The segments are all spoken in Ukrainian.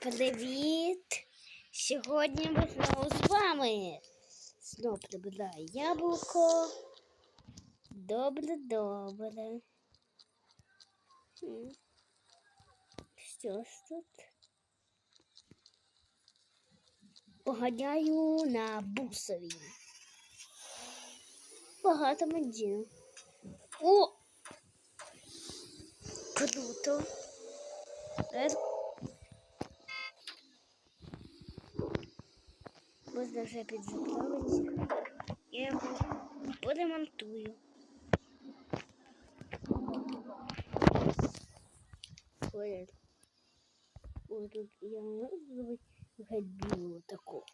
Привіт! Сьогодні ми знову з вами. Знову прибираю яблуко. Добре, добре. Що ж тут? Поганяю на бусові. Багато бензину. О! Круто. Можна вже підзаправити. Я його поремонтую. Ой, Ось тут я можу зробити геть білу таку.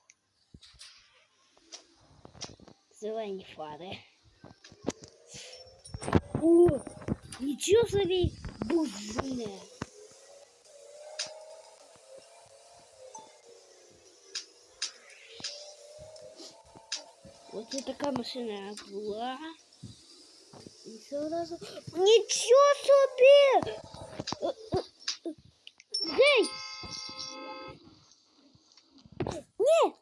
Зелені фари. О, нічого собі бужне. Ось така машина була. І сразу... Нічого собі! Е, е, е. Гей! Ні!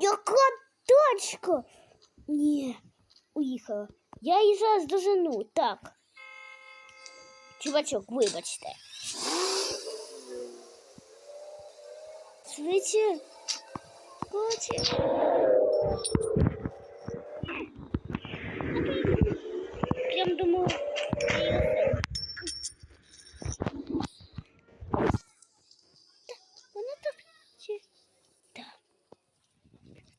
Яка точка? Ні, уїхала. Я її зараз дожену. Так. Чувачок, вибачте. Швидше. Хоче. Прям думаю, вона так чи так.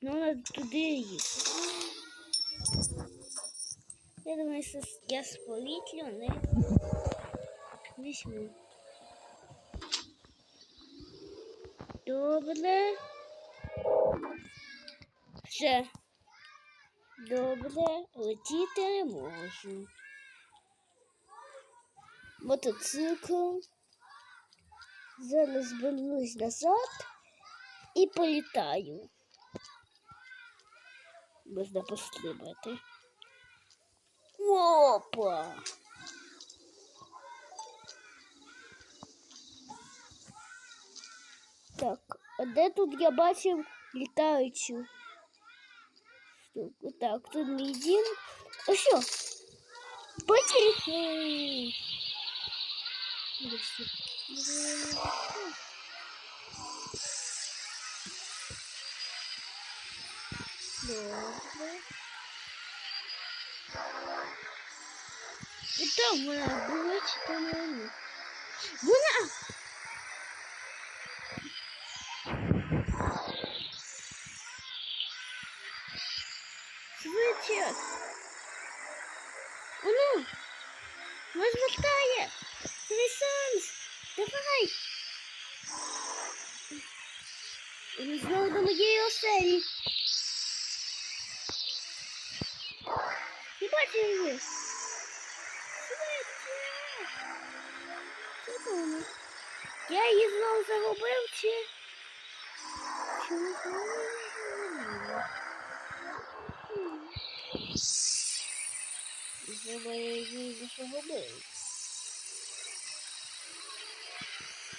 Ну, вона туди їхати. Я думаю, що я з повітря не візьму. Добре. Все. Добре, летіти не можу. Мотоцикл. Зараз вернусь назад і політаю. Можна пострибати. Опа! Так, а де тут я бачив літаючу? Штуку? Так, тут мій дім. А що? Поїхали! Ось. Добре. І там вона була, чи там вона? Вона! Швидше! Воно! Твій шанс! Давай! Ми знову до моєї оселі. Не бачу її. Я її знову загубив чи... Чи не Треба її загубив.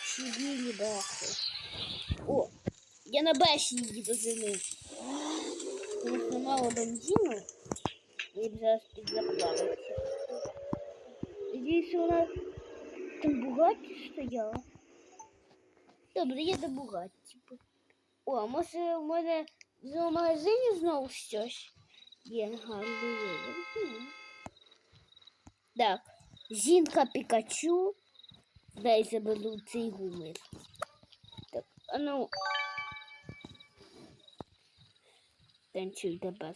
Сиділи бахи. О, я на баші її дозинив. Тому що мало бензину. І зараз підзаплавився. Надіюсь, вона там Бугатті стояла. Добре, я до Бугатті. О, а може в мене в зоомагазині знову щось є гарний вибір. Хм. Так, жінка Пікачу. Дай заберу цей гумир. Так, а ну. Танцюй тепер.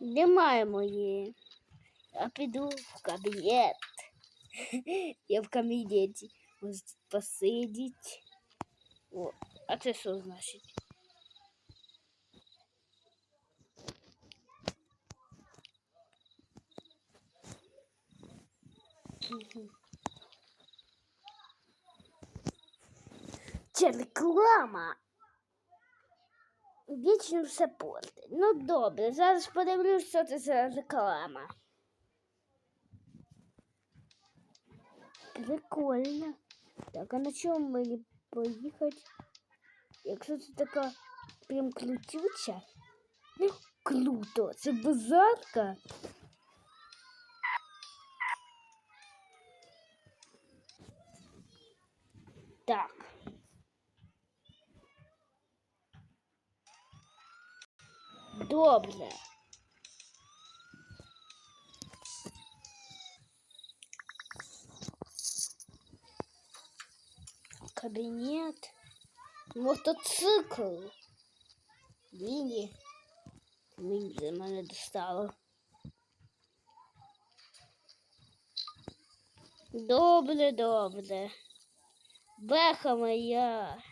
Немає моєї. Я піду в кабінет. Я в кабінеті. Може посидіть. О, а це що значить? Це реклама. Вічно все портить. Ну добре, зараз подивлюсь, що це за реклама. Прикольно. Так, а на чому мені поїхати? Якщо це така прям крутюча. Ну, круто. Це базарка. Добре. Кабінет. Мотоцикл. Ліні. Мені за мене достало. Добре, добре. Беха моя.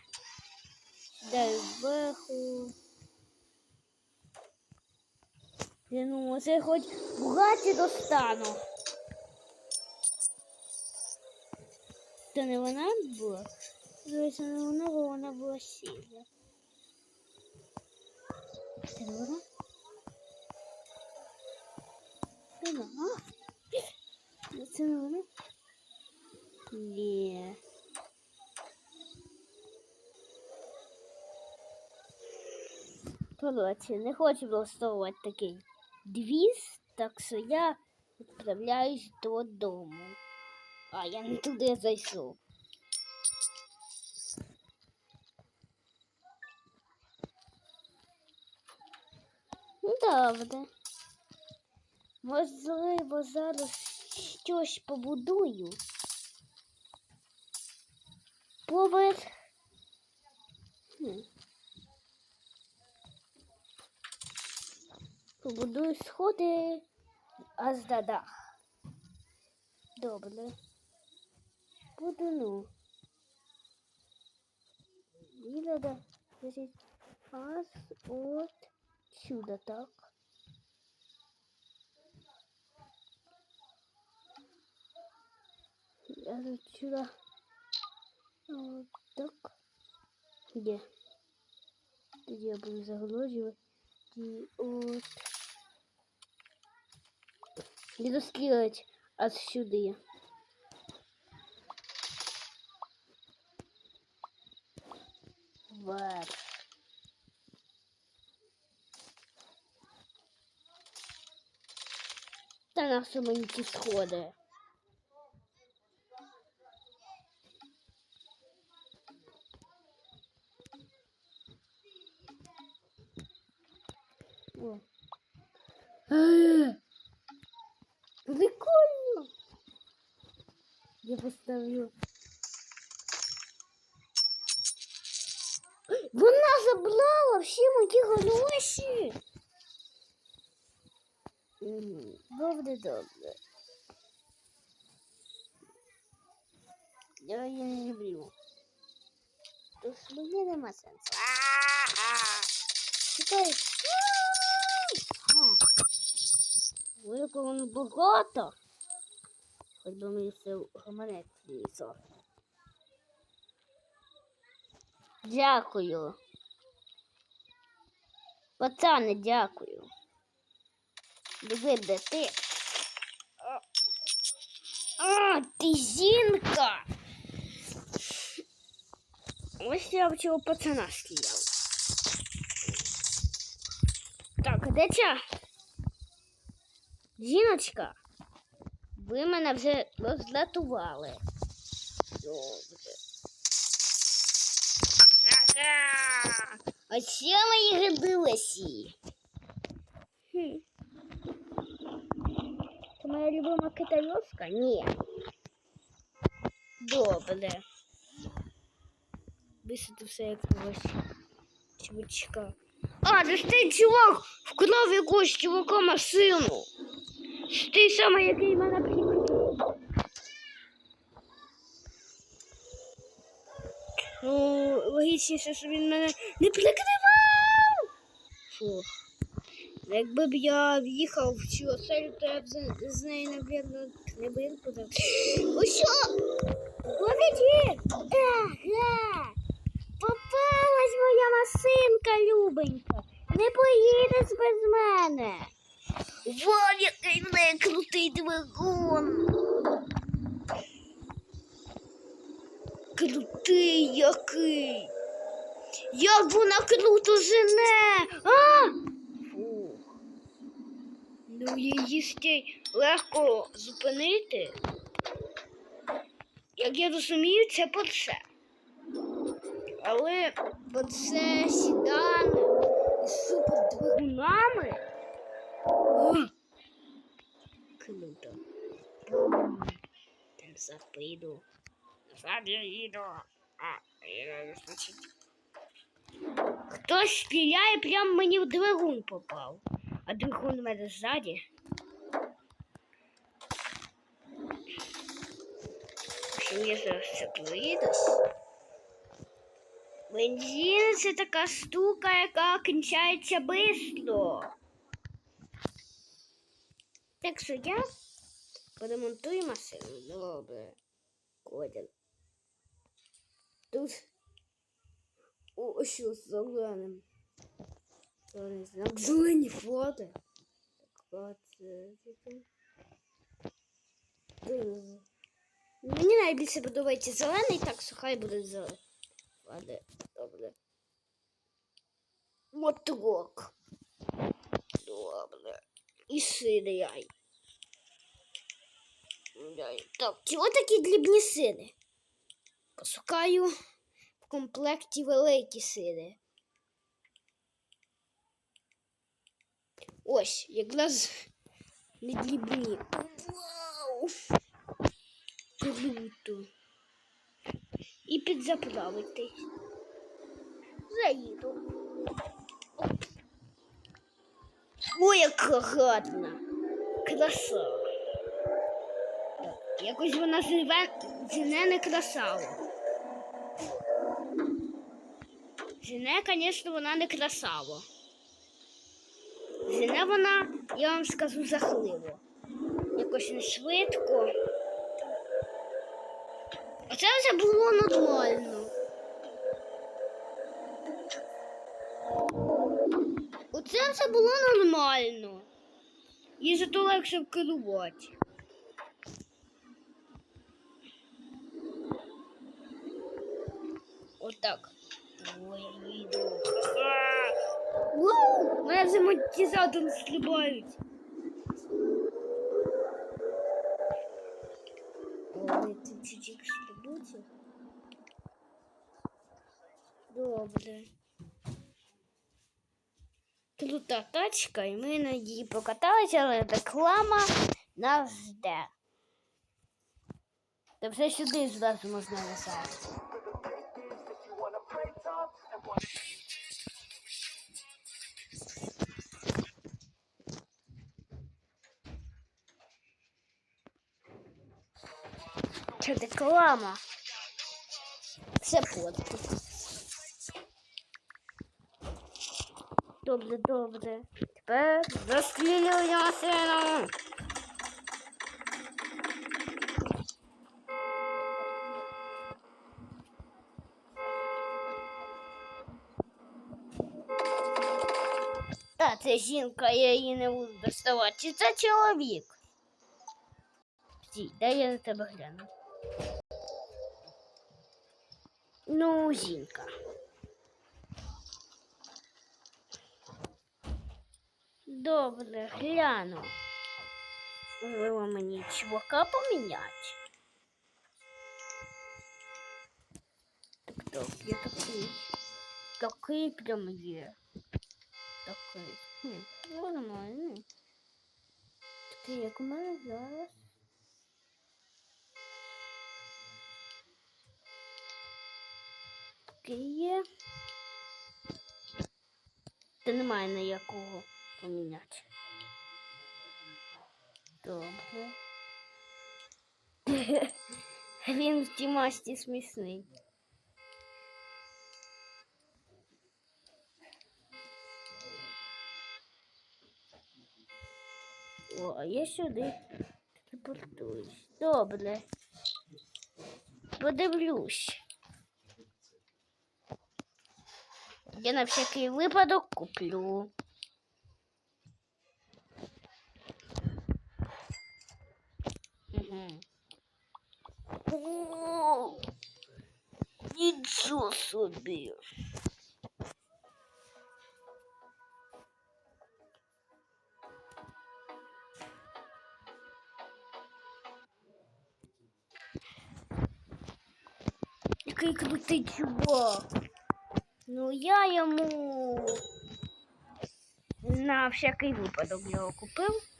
Дай беху. Я ну, це хоч Бугаті достану. Це не вона була? Здається, не вона, бо вона була сіля. Це не вона? Це не вона? А? Це не вона? Ні. Коротше, не хочу влаштовувати такий двіз, так що я відправляюсь додому. А, я не туди зайшов. Ну, Добре. Можливо, зараз щось побудую. Поверх. Хм. Побудую сходи аж до дах. Добре. Буду ну. І надо значить, аж от сюди, так. Аж от сюди. От так. Де? Тоді я буду загороджувати. І от. І розкидати аж сюди. Вверх. Та на що мені ці сходи. О. Е, Прикольно. Я поставлю. Вона забрала всі мої гроші. Мгм. Добре, добре. Я її не люблю. Тож мені нема сенсу. А-а-а! Велико воно багато. Хоч би мені все гаманець лісо. Дякую. Пацани, дякую. Диви, де ти. А, ти жінка. Ось я в пацана стріляв. Так, де ця? Жіночка, ви мене вже розлятували. Добре. Ага! Ось що мої гидилесі. Хм. Це моя любима китайська? Ні. Добре. Висити все якогось чувачка. А, той чувак вкрав якогось чувака машину. Той самий, який мене прикрив. Ну, логічніше, що він мене не прикривав. Фух. Якби б я в'їхав в цю оселю, то я б з, з неї, напевно, не виїхав. Ось що? Погоди! Ага! Попалась моя машинка, любенька. Не поїдеш без мене. Вон який в неї крутий двигун. Крутий який. Як вона круто жене. А! Фух. Ну, її ще легко зупинити. Як я розумію, це по це. Але оце сідан із супер двигунами. О! Круто. Бум. Та Назад поїду. Назад я їду. А, я значить. Хтось стріляє прямо мені в двигун попав. А двигун у мене ззаді. Що я зараз це проїдусь. Бензин це така штука, яка кінчається швидко. Так що я поремонтую машину. Добре. Коден. Тут о, що з зеленим. Зелені фото. Так, оце таке. Дуже. Мені найбільше подобається зелений, так що хай буде зелений. Ладно, добре. Моторок. Добре. І сини яй. Так, чого такі дрібні сини? Пошукаю в комплекті великі сини. Ось, якраз не дрібні. Вау! Круто. І підзаправитись. Заїду. Ой, яка гарна. Краса. Так, якось вона живе, жене не красава. Жене, звісно, вона не красава. Жене вона, я вам скажу, жахливо. Якось не швидко. Оце вже було нормально. Все було нормально. І зато легше керувати. Отак. Ой, я. Ха-ха! Вау! Мене вже монетизатор стрибають. Тачка, і ми на ній покаталися, але реклама нас жде. Та все сюди зразу можна лишати. Це реклама. Все портить. Добре, добре. Тепер розстрілюємо сину. Та, це жінка, я її не буду доставати. Чи це чоловік? Стій, дай я на тебе гляну. Ну, жінка. Добре, гляну. Можливо, мені чувака поміняти. Так, так, я такий. Такий прям є. Такий. Хм, нормально. Такий, як у мене зараз. Такий є. Та немає ніякого поміняти. Добре. Він в тій масті. О, я сюди телепортуюсь. Добре. Подивлюсь. Я на всякий випадок куплю. О, собі. Який крутий чувак. Ну я йому на всякий випадок його купив.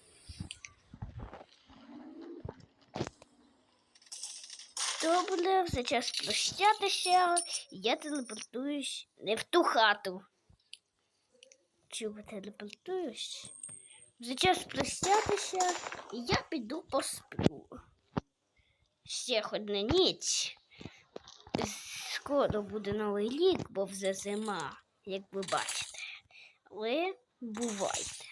Добре, вже час прощатися. Я телепортуюсь не в ту хату. Чого телепортуюсь? Час прощатися, і я піду посплю. Ще хоч на ніч. Скоро буде новий рік, бо вже зима, як ви бачите. Але бувайте.